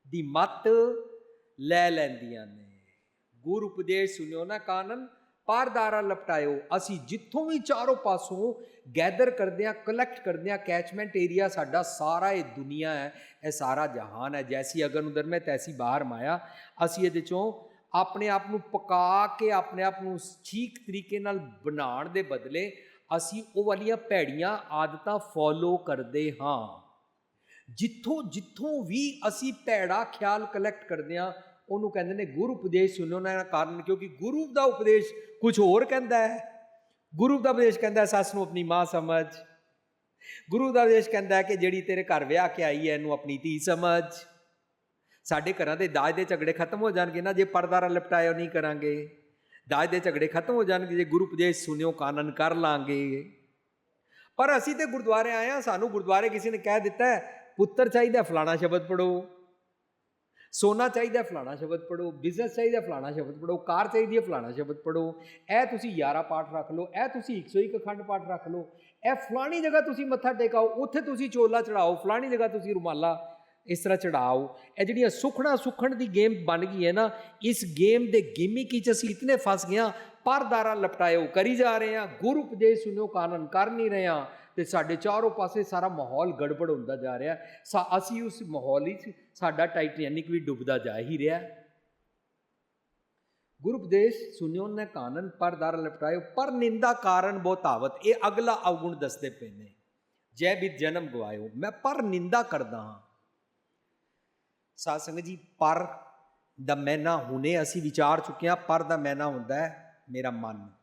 Speaker 1: ਦੀ ਮਤ ਲੈ ਲੈਂਦੀਆਂ ਨੇ। ਗੁਰ ਉਪਦੇਸ਼ ਸੁਣਿਓ ਨਾ ਕਾਨਨ। ਪਾਰਦਾਰਾ ਲਪਟਾਇਓ। ਅਸੀਂ ਜਿੱਥੋਂ ਵੀ ਚਾਰੋਂ ਪਾਸੋਂ ਗੈਦਰ ਕਰਦੇ ਆ ਕਲੈਕਟ ਕਰਦੇ ਆ ਕੈਚਮੈਂਟ ਏਰੀਆ ਸਾਡਾ ਸਾਰਾ ਇਹ ਦੁਨੀਆ ਹੈ, ਇਹ ਸਾਰਾ ਜਹਾਨ ਹੈ। ਜੈਸੀ ਅਗਨ ਉਦਰ ਮੈਂ ਤੈਸੀ ਬਾਹਰ ਮਾਇਆ। ਅਸੀਂ ਇਹਦੇ ਚੋਂ ਆਪਣੇ ਆਪ ਨੂੰ ਪਕਾ ਕੇ, ਆਪਣੇ ਆਪ ਨੂੰ ਠੀਕ ਤਰੀਕੇ ਨਾਲ ਬਣਾਉਣ ਦੇ ਬਦਲੇ ਅਸੀਂ ਉਹ ਵਾਲੀਆਂ ਭੈੜੀਆਂ ਆਦਤਾਂ ਫੋਲੋ ਕਰਦੇ ਹਾਂ। ਜਿੱਥੋਂ ਜਿੱਥੋਂ ਵੀ ਅਸੀਂ ਭੈੜਾ ਖਿਆਲ ਕਲੈਕਟ ਕਰਦੇ ਹਾਂ ਉਹਨੂੰ ਕਹਿੰਦੇ ਨੇ ਗੁਰੂ ਉਪਦੇਸ਼ ਸੁਣੋ ਨਾ ਕਾਰਨ, ਕਿਉਂਕਿ ਗੁਰੂ ਦਾ ਉਪਦੇਸ਼ ਕੁਝ ਹੋਰ ਕਹਿੰਦਾ ਹੈ। ਗੁਰੂ ਦਾ ਉਪਦੇਸ਼ ਕਹਿੰਦਾ ਸੱਸ ਨੂੰ ਆਪਣੀ ਮਾਂ ਸਮਝ। ਗੁਰੂ ਦਾ ਉਪਦੇਸ਼ ਕਹਿੰਦਾ ਹੈ ਕਿ ਜਿਹੜੀ ਤੇਰੇ ਘਰ ਵਿਆਹ ਕੇ ਆਈ ਹੈ, ਇਹਨੂੰ ਆਪਣੀ ਧੀ ਸਮਝ। ਸਾਡੇ ਘਰਾਂ ਦੇ ਦਾਜ ਦੇ ਝਗੜੇ ਖਤਮ ਹੋ ਜਾਣਗੇ ਨਾ, ਜੇ ਪਰਦਾਰਾ ਲਪਟਾਇਓ ਨਹੀਂ ਕਰਾਂਗੇ। ਦਾਜ ਦੇ ਝਗੜੇ ਖਤਮ ਹੋ ਜਾਣਗੇ, ਜੇ ਗੁਰੂ ਉਪਦੇਸ਼ ਸੁਣਿਓ, ਕਾਨਨ ਕਰ ਲਾਂਗੇ। ਪਰ ਅਸੀਂ ਤੇ ਗੁਰਦੁਆਰੇ ਆਏ ਆ ਸਾਨੂੰ ਗੁਰਦੁਆਰੇ ਕਿਸੇ ਨੇ ਕਹਿ ਦਿੱਤਾ ਪੁੱਤਰ ਚਾਹੀਦਾ ਫਲਾਣਾ ਸ਼ਬਦ ਪੜੋ ਸੋਨਾ ਚਾਹੀਦਾ, ਫਲਾਣਾ ਸ਼ਬਦ ਪੜੋ ਬਿਜ਼ਨਸ ਚਾਹੀਦਾ, ਫਲਾਣਾ ਸ਼ਬਦ ਪੜੋ ਕਾਰ ਚਾਹੀਦੀ ਹੈ, ਫਲਾਣਾ ਸ਼ਬਦ ਪੜੋ ਇਹ ਤੁਸੀਂ 11 ਪਾਠ ਰੱਖ ਲਓ, ਇਹ ਤੁਸੀਂ 101 ਅਖੰਡ ਪਾਠ ਰੱਖ ਲਓ। ਇਹ ਫਲਾਣੀ ਜਗ੍ਹਾ ਤੁਸੀਂ ਮੱਥਾ ਟੇਕਾਓ, ਉੱਥੇ ਤੁਸੀਂ ਚੋਲਾ ਚੜਾਓ, ਫਲਾਣੀ ਜਗ੍ਹਾ ਤੁਸੀਂ ਰੁਮਾਲਾ ਇਸ ਤਰ੍ਹਾਂ ਚੜਾਓ। ਇਹ ਜਿਹੜੀਆਂ ਸੁਖਣਾ ਸੁਖਣ ਦੀ ਗੇਮ ਬਣ ਗਈ ਹੈ ਨਾ, ਇਸ ਗੇਮ ਦੇ ਗਿਮਿਕ ਵਿੱਚ ਅਸੀਂ ਇਤਨੇ ਫਸ ਗਏ ਹਾਂ, ਪਰਦਾਰਾ ਲਪਟਾਇਓ, ਕਰੀ ਜਾ ਰਹੇ ਹਾਂ, ਗੁਰੂ ਉਪਦੇਸ਼ ਸੁਣਿਓ, ਕਾਨਨ ਕਰ ਨਹੀਂ ਰਹੇ ਹਾਂ। ਤੇ ਸਾਡੇ ਚਾਰੋਂ ਪਾਸੇ ਸਾਰਾ ਮਾਹੌਲ ਗੜਬੜ ਹੁੰਦਾ ਜਾ ਰਿਹਾ। ਸਾ ਅਸੀਂ ਉਸ ਮਾਹੌਲ ਵਿੱਚ ਸਾਡਾ ਟਾਈਟੈਨਿਕ ਵੀ ਡੁੱਬਦਾ ਜਾ ਹੀ ਰਿਹਾ। ਗੁਰੂ ਉਪਦੇਸ਼ ਸੁਣਿਓ ਨੇ ਕਾਨਨ ਪਰਦਾਰ ਲਪਟਾਇਓ ਪਰ ਨਿੰਦਾ ਕਾਰਨ ਬਹੁਤਾਵਤ ਇਹ ਅਗਲਾ ਅਵਗੁਣ ਦੱਸਦੇ ਪਏ ਨੇ। ਜੈ ਵੀ ਜਨਮ ਗਵਾਇਓ। ਮੈਂ ਪਰ ਨਿੰਦਾ ਕਰਦਾ ਹਾਂ। ਸਾਧ ਸੰਗਤ ਜੀ, ਪਰ ਦਾ ਮੈਨਾ ਹੁਣੇ ਅਸੀਂ ਵਿਚਾਰ ਚੁੱਕੇ ਹਾਂ, ਪਰ ਦਾ ਮੈਨਾ ਹੁੰਦਾ ਹੈ ਮੇਰਾ ਮਨ।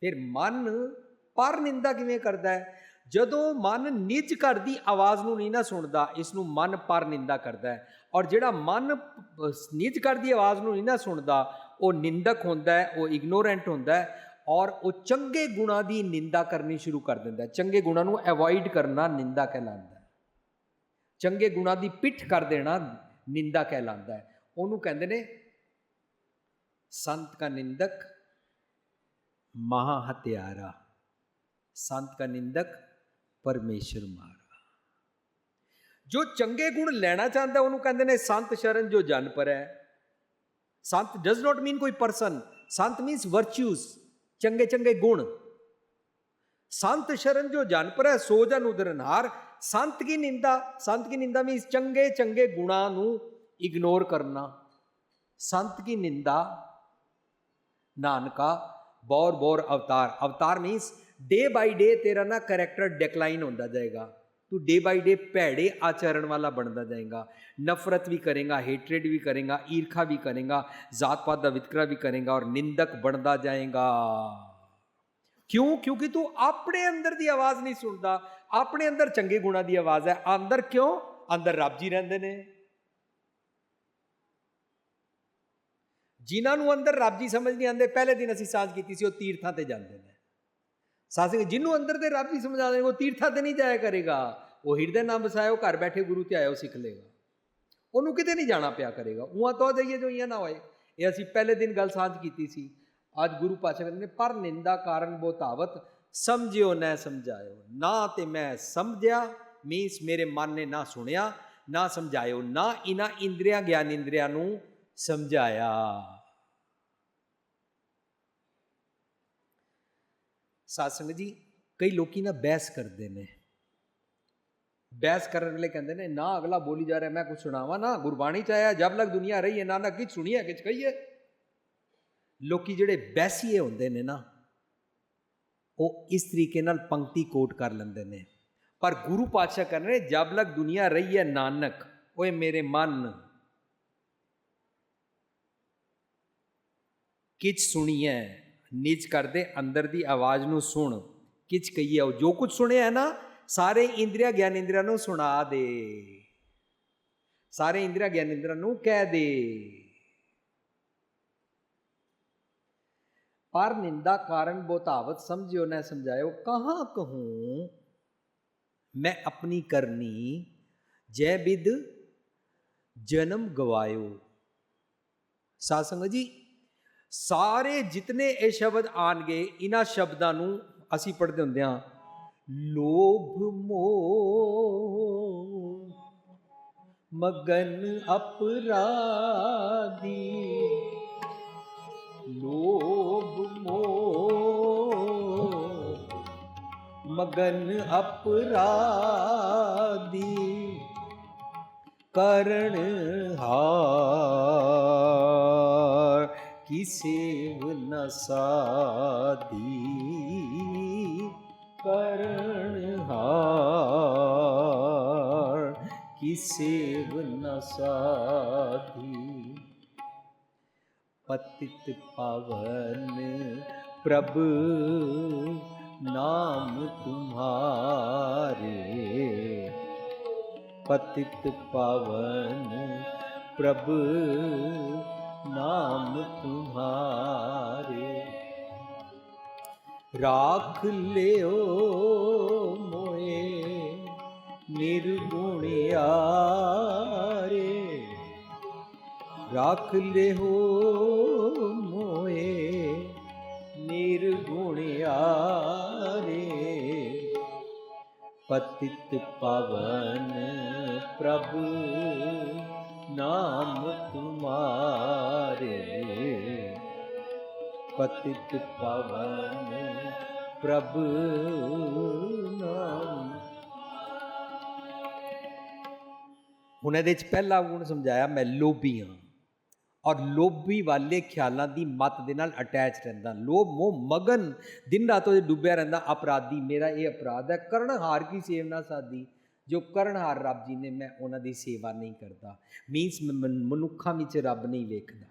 Speaker 1: ਫਿਰ ਮਨ ਪਰ ਨਿੰਦਾ ਕਿਵੇਂ ਕਰਦਾ ਹੈ? ਜਦੋਂ ਮਨ ਨਿੱਜ ਘਰ ਦੀ ਆਵਾਜ਼ ਨੂੰ ਨਹੀਂ ਨਾ ਸੁਣਦਾ ਇਸ ਨੂੰ ਮਨ ਪਰ ਨਿੰਦਾ ਕਰਦਾ ਹੈ। ਔਰ ਜਿਹੜਾ ਮਨ ਨਿੱਜ ਘਰ ਦੀ ਆਵਾਜ਼ ਨੂੰ ਨਹੀਂ ਨਾ ਸੁਣਦਾ, ਉਹ ਨਿੰਦਕ ਹੁੰਦਾ ਹੈ, ਉਹ ਇਗਨੋਰੈਂਟ ਹੁੰਦਾ ਹੈ ਔਰ ਉਹ ਚੰਗੇ ਗੁਣਾ ਦੀ ਨਿੰਦਾ ਕਰਨੀ ਸ਼ੁਰੂ ਕਰ ਦਿੰਦਾ ਹੈ। ਚੰਗੇ ਗੁਣਾ ਨੂੰ ਅਵੋਇਡ ਕਰਨਾ ਨਿੰਦਾ ਕਹਿਲਾਉਂਦਾ ਹੈ। ਚੰਗੇ ਗੁਣਾ ਦੀ ਪਿੱਠ ਕਰ ਦੇਣਾ ਨਿੰਦਾ ਕਹਿਲਾਉਂਦਾ ਹੈ। ਉਹਨੂੰ ਕਹਿੰਦੇ ਨੇ ਸੰਤ ਕਾ ਨਿੰਦਕ ਮਹਾ ਹਤਿਆਰਾ ਸੰਤ ਕਾ ਨਿੰਦਕ ਪਰਮੇਸ਼ਰ ਮਾਰਾ। ਜੋ ਚੰਗੇ ਗੁਣ ਲੈਣਾ ਚਾਹੁੰਦਾ, ਉਹਨੂੰ ਕਹਿੰਦੇ ਨੇ, ਸੰਤ ਸ਼ਰਨ ਜੋ ਜਨ ਪਰ। ਹੈ ਸੰਤ ਡਸ ਨਾਟ ਮੀਨ ਕੋਈ ਪਰਸਨ ਸੰਤ ਮੀਨਸ ਵਰਚੂਸ ਚੰਗੇ ਚੰਗੇ ਗੁਣ। ਸੰਤ ਸ਼ਰਨ ਜੋ ਜਨ ਪਰ ਹੈ ਸੋ ਜਨ ਉਦਰਨਹਾਰ ਸੰਤ ਕੀ ਨਿੰਦਾ? ਸੰਤ ਕੀ ਨਿੰਦਾ ਮੀਨਸ ਚੰਗੇ ਚੰਗੇ ਗੁਣਾ ਨੂੰ ਇਗਨੋਰ ਕਰਨਾ। ਸੰਤ ਕੀ ਨਿੰਦਾ? ਨਾਨਕਾ ਬੌਰ ਬੌਰ ਅਵਤਾਰ। ਅਵਤਾਰ ਮੀਨਸ ਡੇ ਬਾਈ ਡੇ ਤੇਰਾ ਨਾ ਕੈਰੈਕਟਰ ਡਿਕਲਾਈਨ ਹੁੰਦਾ ਜਾਏਗਾ। ਤੂੰ ਡੇ ਬਾਈ ਡੇ ਭੈੜੇ ਆਚਰਣ ਵਾਲਾ ਬਣਦਾ ਜਾਏਗਾ। ਨਫ਼ਰਤ ਵੀ ਕਰੇਗਾ ਹੇਟਰੇਡ ਵੀ ਕਰੇਗਾ, ਈਰਖਾ ਵੀ ਕਰੇਗਾ ਜ਼ਾਤ ਪਾਤ ਦਾ ਵਿਤਕਰਾ ਵੀ ਕਰੇਗਾ ਔਰ ਨਿੰਦਕ ਬਣਦਾ ਜਾਏਗਾ। ਕਿਉਂ? ਕਿਉਂਕਿ ਤੂੰ ਆਪਣੇ ਅੰਦਰ ਦੀ ਆਵਾਜ਼ ਨਹੀਂ ਸੁਣਦਾ। ਆਪਣੇ ਅੰਦਰ ਚੰਗੇ ਗੁਣਾ ਦੀ ਆਵਾਜ਼ ਹੈ। ਅੰਦਰ ਕਿਉਂ? ਅੰਦਰ ਰੱਬ ਜੀ ਰਹਿੰਦੇ ਨੇ। ਜਿਨ੍ਹਾਂ ਨੂੰ ਅੰਦਰ ਰੱਬ ਜੀ ਸਮਝ ਨਹੀਂ ਆਉਂਦੇ, ਪਹਿਲੇ ਦਿਨ ਅਸੀਂ ਸਾਂਝ ਕੀਤੀ ਸੀ, ਉਹ ਤੀਰਥਾਂ ਤੇ ਜਾਂਦੇ ਨੇ। ਸਾਧ ਸੰਗਤ, ਜਿਹਨੂੰ ਅੰਦਰ 'ਤੇ ਰੱਬ ਜੀ ਸਮਝ ਆਉਂਦੇ ਉਹ ਤੀਰਥਾਂ ਤੇ ਨਹੀਂ ਜਾਇਆ ਕਰੇਗਾ। ਉਹ ਹਿਰਦੇ ਨਾਮ ਵਸਾਇਓ, ਘਰ ਬੈਠੇ ਗੁਰੂ ਤੇ ਆਇਓ, ਸਿੱਖ ਲੇਗਾ ਉਹਨੂੰ ਕਿਤੇ ਨਹੀਂ ਜਾਣਾ ਪਿਆ ਕਰੇਗਾ। ਉਹਾਂ ਤੋਂ ਜਾਈਏ ਜੋ ਇਹ ਨਾ ਹੋਏ। ਇਹ ਅਸੀਂ ਪਹਿਲੇ ਦਿਨ ਗੱਲ ਸਾਂਝ ਕੀਤੀ ਸੀ। ਅੱਜ ਗੁਰੂ ਪਾਤਸ਼ਾਹ ਕਹਿੰਦੇ ਨੇ, ਪਰ ਨਿੰਦਾ ਕਾਰਨ ਬੋਤਾਵਤ ਸਮਝਿਓ, ਨਾ ਸਮਝਾਇਓ। ਨਾ ਤੇ ਮੈਂ ਸਮਝਿਆ, ਮੀਨਸ ਮੇਰੇ ਮਨ ਨੇ ਨਾ ਸੁਣਿਆ, ਨਾ ਸਮਝਾਇਓ, ਨਾ ਇਨਾ ਇੰਦਰੀਆਂ, ਗਿਆਨ ਇੰਦਰੀਆਂ ਨੂੰ ਸਮਝਾਇਆ। ਸਾਧ ਜੀ, ਕਈ ਲੋਕੀ ਨਾ ਬਹਿਸ ਕਰਦੇ ਨੇ। ਬਹਿਸ ਕਰਨ ਵੇਲੇ ਕਹਿੰਦੇ ਨੇ, ਨਾ ਅਗਲਾ ਬੋਲੀ ਜਾ ਰਿਹਾ, ਮੈਂ ਕੁਝ ਸੁਣਾਵਾਂ ਨਾ, ਗੁਰਬਾਣੀ ਚ ਆਇਆ, ਜਬ ਲਗ ਦੁਨੀਆ ਰਹੀ ਹੈ, ਨਾ ਨਾ ਕਿਛ ਸੁਣੀਏ, ਕਿਛ ਕਹੀਏ। ਲੋਕੀ ਜਿਹੜੇ ਬੈਸੀਏ ਹੁੰਦੇ ਨੇ ਨਾ, ਉਹ ਇਸ ਤਰੀਕੇ ਨਾਲ ਪੰਕਤੀ ਕੋਟ ਕਰ ਲੈਂਦੇ ਨੇ। ਪਰ ਗੁਰੂ ਪਾਤਸ਼ਾਹ ਕਹਿੰਦੇ ਨੇ, ਜਬ ਲਗ ਦੁਨੀਆ ਰਹੀ ਹੈ, ਨਾਨਕ, ਓਏ ਮੇਰੇ ਮਨ, ਕਿਛ ਸੁਣੀਐ ਨਿਜ ਕਰਦੇ, ਅੰਦਰ ਦੀ ਆਵਾਜ਼ ਨੂੰ ਸੁਣ। ਕਿਛ ਕਹੀਏ, ਉਹ ਜੋ ਕੁਝ ਸੁਣਿਆ ਹੈ ਨਾ, ਸਾਰੇ ਇੰਦਰੀਆ ਗਿਆਨ ਇੰਦਰੀਆ ਨੂੰ ਸੁਣਾ ਦੇ। ਸਾਰੇ ਇੰਦਰੀਆ ਗਿਆਨ ਇੰਦਰੀਆ ਨੂੰ ਕਹਿ ਦੇ। ਪਰ ਨਿੰਦਾ ਕਾਰਨ ਬੋਤਾਵਤ ਸਮਝਿਓ, ਨਾ ਸਮਝਾਇਓ, ਕਹਾਂ ਕਹੂੰ, ਮੈਂ ਆਪਣੀ ਕਰਨੀ, ਜੈ ਬਿਦ ਜਨਮ ਗਵਾਇਓ। ਸਾਧ ਜੀ ਸਾਰੇ ਜਿਤਨੇ ਇਹ ਸ਼ਬਦ ਆਣਗੇ, ਇਹਨਾਂ ਸ਼ਬਦਾਂ ਨੂੰ ਅਸੀਂ ਪੜ੍ਹਦੇ ਹੁੰਦੇ ਹਾਂ, ਲੋਭ ਮੋਹ, ਮਗਨ ਅਪਰਾਧੀ, ਲੋਭ ਮੋਹ, ਮਗਨ ਅਪਰਾਧੀ, ਕਰਨ ਹਾਰ। ਕੀ ਸੇਵ ਨ ਸਾਧੀ ਕਰਨ ਹਾਰ ਕੀ ਸੇਵ ਨ ਸਾਧੀ ਪਤਿਤ ਪਾਵਨ ਪ੍ਰਭ, ਨਾਮ ਤੁਮਹਾਰੇ ਪਤਿਤ ਪਾਵਨ ਪ੍ਰਭ ਨਾਮ ਤੁਮਹਾਰੇ ਰਾਖ ਲਿਓ ਮੋਏ ਨਿਰਗੁਣਿਆਰੇ ਰਾਖ ਲਿਓ ਮੋਏ ਨਿਰਗੁਣਿਆਰੇ ਪਤਿਤ ਪਵਨ ਪ੍ਰਭ ਨਾਮ ਤੁਮਾਰੇ ਪਤਿਤ ਪਵਨ ਪ੍ਰਭ ਨਾਮ ਹੁਣ ਇਹਦੇ ਚ ਪਹਿਲਾ ਗੁਣ ਸਮਝਾਇਆ ਮੈਂ ਲੋਭੀ ਹਾਂ ਔਰ ਲੋਭੀ ਵਾਲੇ ਖਿਆਲਾਂ ਦੀ ਮਤ ਦੇ ਨਾਲ ਅਟੈਚ ਰਹਿੰਦਾ ਲੋਭ ਮੋਹ ਮਗਨ ਦਿਨ ਰਾਤ ਉਹਦੇ ਡੁੱਬਿਆ ਰਹਿੰਦਾ ਅਪਰਾਧੀ ਮੇਰਾ ਇਹ ਅਪਰਾਧ ਹੈ ਕਰਨਹਾਰ ਕੀ ਸੇਵ ਨਾ ਸਾਦੀ ਜੋ ਕਰਨਹਾਰ ਰੱਬ ਜੀ ਨੇ, ਮੈਂ ਉਹਨਾਂ ਦੀ ਸੇਵਾ ਨਹੀਂ ਕਰਦਾ। ਮੀਨਸ ਮਨੁੱਖਾਂ ਵਿੱਚ ਰੱਬ ਨਹੀਂ ਵੇਖਦਾ।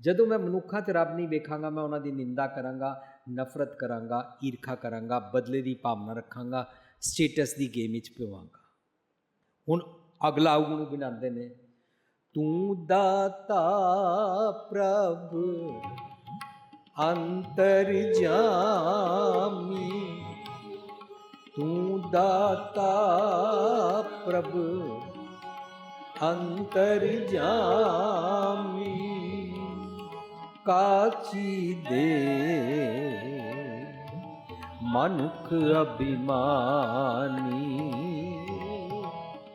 Speaker 1: ਜਦੋਂ ਮੈਂ ਮਨੁੱਖਾਂ 'ਚ ਰੱਬ ਨਹੀਂ ਵੇਖਾਂਗਾ, ਮੈਂ ਉਹਨਾਂ ਦੀ ਨਿੰਦਾ ਕਰਾਂਗਾ, ਨਫ਼ਰਤ ਕਰਾਂਗਾ, ਈਰਖਾ ਕਰਾਂਗਾ, ਬਦਲੇ ਦੀ ਭਾਵਨਾ ਰੱਖਾਂਗਾ ਸਟੇਟਸ ਦੀ ਗੇਮ ਵਿੱਚ ਪਵਾਂਗਾ ਹੁਣ ਅਗਲਾ ਉਗਣ ਬਣਾਉਂਦੇ ਨੇ, ਤੂੰ ਦਾਤਾ ਪ੍ਰਭ, ਅੰਤਰ ਜਾਮੀ ਦਾਤਾ ਪ੍ਰਭ ਅੰਤਰ ਜਾਮੀ ਕਾਚੀ ਦੇ। ਮਨੁਖ ਅਭਿਮਾਨੀ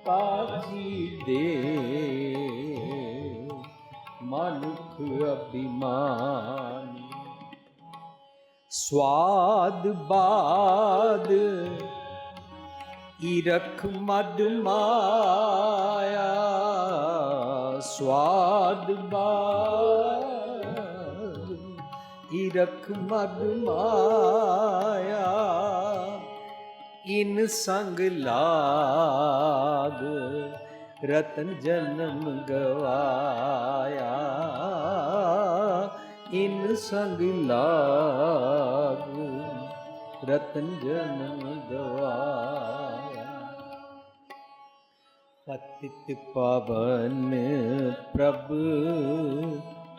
Speaker 1: ਕਾਚੀ ਦੇ। ਮਨੁਖ ਅਭਿਮਾਨੀ ਸਵਾਦ ਬਾਦ ਈਰਖ ਮਦ ਮਾਇਆ, ਸਵਾਦ ਬਾਦ ਈਰਖ ਮਦ ਮਾਇਆ, ਇਨ ਸੰਗ ਲਾਗ, ਰਤਨ ਜਨਮ ਗਵਾਇਆ। ਇਨ ਸੰਗ ਲਾਗ, ਰਤਨ ਜਨਮ ਗਵਾਇਆ। ਪਤਿਤ ਪਵਨ ਪ੍ਰਭ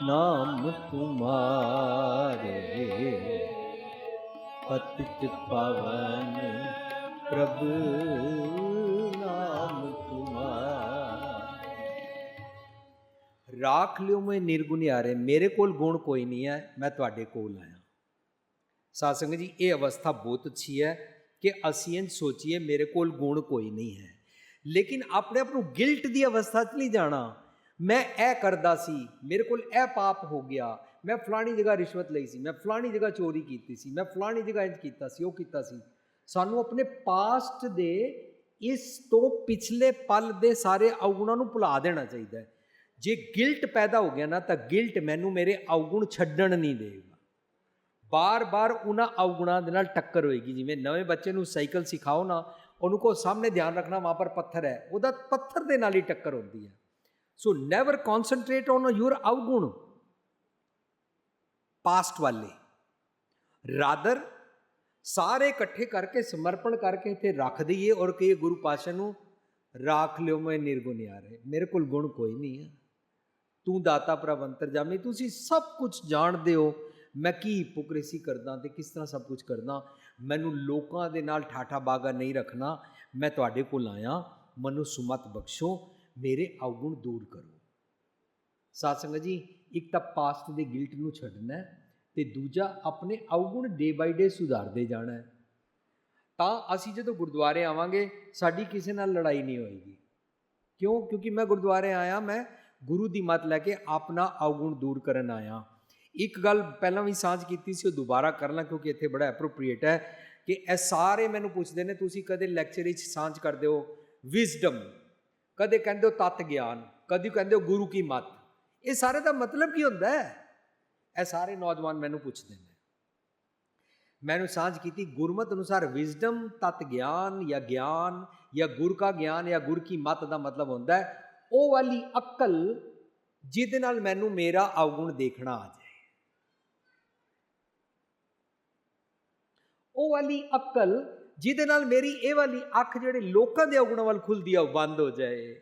Speaker 1: ਨਾਮ ਤੁਮਾਰੇ ਪਤਿਤ ਪਵਨ ਪ੍ਰਭ ਨਾਮ ਤੁਮਾਰਾ ਰਾਖ ਲਿਓ ਮੈਂ ਨਿਰਗੁਣਿਆਰੇ ਮੇਰੇ ਕੋਲ ਗੁਣ ਕੋਈ ਨਹੀਂ ਹੈ ਮੈਂ ਤੁਹਾਡੇ ਕੋਲ ਆਇਆ ਸਾਧ ਸੰਗਤ ਜੀ ਇਹ ਅਵਸਥਾ ਬਹੁਤ ਅੱਛੀ ਹੈ ਕਿ ਅਸੀਂ ਇਹ ਸੋਚੀਏ ਮੇਰੇ ਕੋਲ ਗੁਣ ਕੋਈ ਨਹੀਂ ਹੈ ਲੇਕਿਨ ਆਪਣੇ ਆਪ ਨੂੰ ਗਿਲਟ ਦੀ ਅਵਸਥਾ 'ਚ ਨਹੀਂ ਜਾਣਾ। ਮੈਂ ਇਹ ਕਰਦਾ ਸੀ, ਮੇਰੇ ਕੋਲ ਇਹ ਪਾਪ ਹੋ ਗਿਆ। ਮੈਂ ਫਲਾਣੀ ਜਗ੍ਹਾ ਰਿਸ਼ਵਤ ਲਈ ਸੀ, ਮੈਂ ਫਲਾਣੀ ਜਗ੍ਹਾ ਚੋਰੀ ਕੀਤੀ ਸੀ, ਮੈਂ ਫਲਾਣੀ ਜਗ੍ਹਾ ਇੰਜ ਕੀਤਾ ਸੀ, ਉਹ ਕੀਤਾ ਸੀ। ਸਾਨੂੰ ਆਪਣੇ ਪਾਸਟ ਦੇ ਇਸ ਤੋਂ ਪਿਛਲੇ ਪਲ ਦੇ ਸਾਰੇ ਔਗੁਣਾਂ ਨੂੰ ਭੁਲਾ ਦੇਣਾ ਚਾਹੀਦਾ ਹੈ। ਜੇ ਗਿਲਟ ਪੈਦਾ ਹੋ ਗਿਆ ਨਾ, ਤਾਂ ਗਿਲਟ ਮੈਨੂੰ ਮੇਰੇ ਔਗੁਣ ਛੱਡਣ ਨਹੀਂ ਦੇਗਾ ਬਾਰ-ਬਾਰ ਉਹਨਾਂ ਔਗੁਣਾਂ ਦੇ ਨਾਲ ਟੱਕਰ ਹੋਏਗੀ, ਜਿਵੇਂ ਨਵੇਂ ਬੱਚੇ ਨੂੰ ਸਾਈਕਲ ਸਿਖਾਓ ਨਾ ਉਹਨੂੰ ਕੋ ਸਾਹਮਣੇ ਧਿਆਨ ਰੱਖਣਾ ਵਹਾਂ ਪਰ ਪੱਥਰ ਹੈ। ਉਹਦਾ ਪੱਥਰ ਦੇ ਨਾਲ ਹੀ ਟੱਕਰ ਹੁੰਦੀ ਹੈ। So never concentrate on your ਔਗੁਣ past ਵਾਲੇ। ਰਾਦਰ ਸਾਰੇ ਇਕੱਠੇ ਕਰਕੇ, ਸਮਰਪਣ ਕਰਕੇ ਇੱਥੇ ਰੱਖ ਦਈਏ ਔਰ ਕਹੀਏ, ਗੁਰੂ ਪਾਸ਼ਾ ਨੂੰ, ਰਾਖ ਲਿਓ, ਮੈਂ ਨਿਰਗੁਣ ਨਿਰਗੁਣਿਆਰੇ ਮੇਰੇ ਕੋਲ ਗੁਣ ਕੋਈ ਨਹੀਂ ਹੈ। ਤੂੰ ਦਾਤਾ ਪ੍ਰਭ ਅੰਤਰਜਾਮੀ ਤੁਸੀਂ ਸਭ ਕੁਝ ਜਾਣਦੇ ਹੋ। ਮੈਂ ਕੀ ਹਿਪੋਕ੍ਰੇਸੀ ਕਰਦਾ ਤੇ ਕਿਸ ਤਰ੍ਹਾਂ ਸਭ ਕੁਝ ਕਰਦਾ? ਮੈਨੂੰ ਲੋਕਾਂ ਦੇ ਨਾਲ ਠਾਠਾ ਬਾਗਾ ਨਹੀਂ ਰੱਖਣਾ। ਮੈਂ ਤੁਹਾਡੇ ਕੋਲ ਆਇਆ। ਮੈਨੂੰ ਸੁਮਤ ਬਖਸ਼ੋ। ਮੇਰੇ ਔਗੁਣ ਦੂਰ ਕਰੋ। ਸਾਧ ਸੰਗਤ ਜੀ, ਇੱਕ ਤਾਂ ਪਾਸਟ ਦੇ ਗਿਲਟ ਨੂੰ ਛੱਡਣਾ ਹੈ ਤੇ ਦੂਜਾ ਆਪਣੇ ਔਗੁਣ ਡੇ ਬਾਈ ਡੇ ਸੁਧਾਰਦੇ ਜਾਣਾ ਹੈ। ਤਾਂ ਅਸੀਂ ਜਦੋਂ ਗੁਰਦੁਆਰੇ ਆਵਾਂਗੇ, ਸਾਡੀ ਕਿਸੇ ਨਾਲ ਲੜਾਈ ਨਹੀਂ ਹੋਏਗੀ। ਕਿਉਂ? ਕਿਉਂਕਿ ਮੈਂ ਗੁਰਦੁਆਰੇ ਆਇਆ, ਮੈਂ ਗੁਰੂ ਦੀ ਮੱਤ ਲੈ ਕੇ ਆਪਣਾ ਔਗੁਣ ਦੂਰ ਕਰਨ ਆਇਆ। ਇੱਕ ਗੱਲ ਪਹਿਲਾਂ ਵੀ ਸਾਂਝ ਕੀਤੀ ਸੀ, ਉਹ ਦੁਬਾਰਾ ਕਰਨਾ ਕਿਉਂਕਿ ਇੱਥੇ ਬੜਾ ਐਪਰੋਪ੍ਰੀਏਟ ਹੈ ਕਿ ਇਹ ਸਾਰੇ ਮੈਨੂੰ ਪੁੱਛਦੇ ਨੇ, ਤੁਸੀਂ ਕਦੇ ਲੈਕਚਰ ਵਿੱਚ ਸਾਂਝ ਕਰਦੇ ਹੋ? ਵਿਜ਼ਡਮ ਕਦੇ ਕਹਿੰਦੇ ਹੋ ਤਤ ਗਿਆਨ, ਕਦੇ ਕਹਿੰਦੇ ਹੋ ਗੁਰੂ ਕੀ ਮੱਤ। ਇਹ ਸਾਰੇ ਦਾ ਮਤਲਬ ਕੀ ਹੁੰਦਾ ਹੈ? ਇਹ ਸਾਰੇ ਨੌਜਵਾਨ ਮੈਨੂੰ ਪੁੱਛਦੇ ਨੇ। ਮੈਨੂੰ ਸਾਂਝ ਕੀਤੀ, ਗੁਰਮਤ ਅਨੁਸਾਰ ਵਿਜ਼ਡਮ ਤਤ ਗਿਆਨ ਜਾਂ ਗਿਆਨ ਜਾਂ ਗੁਰ ਕਾ ਗਿਆਨ ਜਾਂ ਗੁਰ ਕੀ ਮੱਤ ਦਾ ਮਤਲਬ ਹੁੰਦਾ ਹੈ। ਉਹ ਵਾਲੀ ਅਕਲ ਜਿਹਦੇ ਨਾਲ ਮੈਨੂੰ ਮੇਰਾ ਅਵਗੁਣ ਦੇਖਣਾ ਆ ਜਾਏ। ਉਹ ਵਾਲੀ ਅਕਲ ਜਿਹਦੇ ਨਾਲ ਮੇਰੀ ਇਹ ਵਾਲੀ ਅੱਖ ਜਿਹੜੇ ਲੋਕਾਂ ਦੇ ਅਵਗੁਣਾਂ ਵੱਲ ਖੁੱਲਦੀ ਆ, ਉਹ ਬੰਦ ਹੋ ਜਾਏ।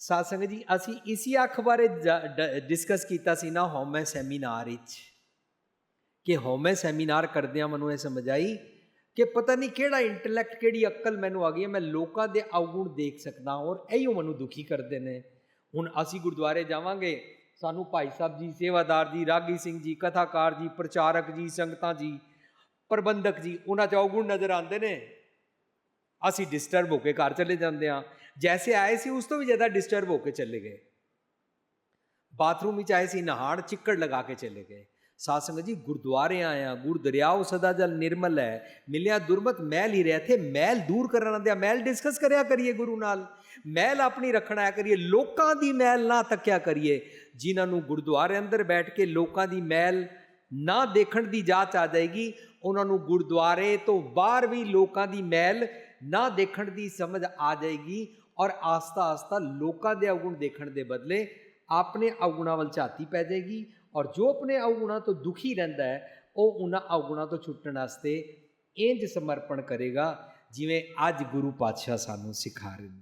Speaker 1: ਸਾਧ ਜੀ, ਅਸੀਂ ਇਸੀ ਅੱਖ ਬਾਰੇ ਡਿਸਕਸ ਕੀਤਾ ਸੀ ਨਾ ਹਉਮੈ ਸੈਮੀਨਾਰ ਵਿੱਚ ਕਿ ਹਉਮੈ ਸੈਮੀਨਾਰ ਕਰਦਿਆਂ ਮੈਨੂੰ ਇਹ ਸਮਝ ਆਈ ਕਿ ਪਤਾ ਨਹੀਂ ਕਿਹੜਾ ਇੰਟੈਲੈਕਟ ਕਿਹੜੀ ਅਕਲ ਮੈਨੂੰ ਆ ਗਈ ਹੈ, ਮੈਂ ਲੋਕਾਂ ਦੇ ਅਵਗੁਣ ਦੇਖ ਸਕਦਾ ਔਰ ਇਹੀਓ ਮੈਨੂੰ ਦੁਖੀ ਕਰਦੇ ਨੇ। ਹੁਣ ਅਸੀਂ ਗੁਰਦੁਆਰੇ ਜਾਵਾਂਗੇ ਸਾਨੂੰ ਭਾਈ ਸਾਹਿਬ ਜੀ, ਸੇਵਾਦਾਰ ਜੀ, ਰਾਗੀ ਸਿੰਘ ਜੀ, ਕਥਾਕਾਰ ਜੀ, ਪ੍ਰਚਾਰਕ ਜੀ, ਸੰਗਤਾਂ ਜੀ, ਪ੍ਰਬੰਧਕ ਜੀ, ਉਹਨਾਂ 'ਚ ਅਵਗੁਣ ਨਜ਼ਰ ਆਉਂਦੇ ਨੇ। ਅਸੀਂ ਡਿਸਟਰਬ ਹੋ ਕੇ ਘਰ ਚਲੇ ਜਾਂਦੇ ਹਾਂ। ਜੈਸੇ ਆਏ ਸੀ, ਉਸ ਤੋਂ ਵੀ ਜ਼ਿਆਦਾ ਡਿਸਟਰਬ ਹੋ ਕੇ ਚਲੇ ਗਏ। ਬਾਥਰੂਮ ਵਿੱਚ ਆਏ ਸੀ ਨਹਾਣ ਚਿੱਕੜ ਲਗਾ ਕੇ ਚਲੇ ਗਏ। ਸਾਧ ਸੰਗਤ ਜੀ, ਗੁਰਦੁਆਰੇ ਆਇਆ ਗੁਰ ਦਰਿਆਉ ਸਦਾ ਜਲ ਨਿਰਮਲ ਹੈ। ਮਿਲਿਆ ਦੁਰਮਤ ਮੈਲ ਹੀ ਰਿਹਾ। ਥੇ ਮੈਲ ਦੂਰ ਕਰਨ ਦੇ ਮੈਲ ਡਿਸਕਸ ਕਰਿਆ ਕਰੀਏ ਗੁਰੂ ਨਾਲ। ਮੈਲ ਆਪਣੀ ਰੱਖਣਾ ਕਰੀਏ। ਲੋਕਾਂ ਦੀ ਮੈਲ ਨਾ ਤੱਕਿਆ ਕਰੀਏ। ਜਿਨ੍ਹਾਂ ਨੂੰ ਗੁਰਦੁਆਰੇ ਅੰਦਰ ਬੈਠ ਕੇ ਲੋਕਾਂ ਦੀ ਮੈਲ ਨਾ ਦੇਖਣ ਦੀ ਜਾਚ ਆ ਜਾਏਗੀ, ਉਹਨਾਂ ਨੂੰ ਗੁਰਦੁਆਰੇ ਤੋਂ ਬਾਹਰ ਵੀ ਲੋਕਾਂ ਦੀ ਮੈਲ ਨਾ ਦੇਖਣ ਦੀ ਸਮਝ ਆ ਜਾਏਗੀ ਔਰ ਆਸਤਾ ਆਸਤਾ ਲੋਕਾਂ ਦੇ ਅਵਗੁਣ ਦੇਖਣ ਦੇ ਬਦਲੇ ਆਪਣੇ ਅਵਗੁਣਾਂ ਵੱਲ ਝਾਤੀ ਪੈ ਜਾਏਗੀ ਔਰ ਜੋ ਆਪਣੇ ਅਵਗੁਣਾਂ ਤੋਂ ਦੁਖੀ ਰਹਿੰਦਾ ਹੈ, ਉਹ ਉਹਨਾਂ ਅਵਗੁਣਾਂ ਤੋਂ ਛੁੱਟਣ ਵਾਸਤੇ ਇੰਜ ਸਮਰਪਣ ਕਰੇਗਾ, ਜਿਵੇਂ ਅੱਜ ਗੁਰੂ ਪਾਤਸ਼ਾਹ ਸਾਨੂੰ ਸਿਖਾ ਰਹੇ ਨੇ।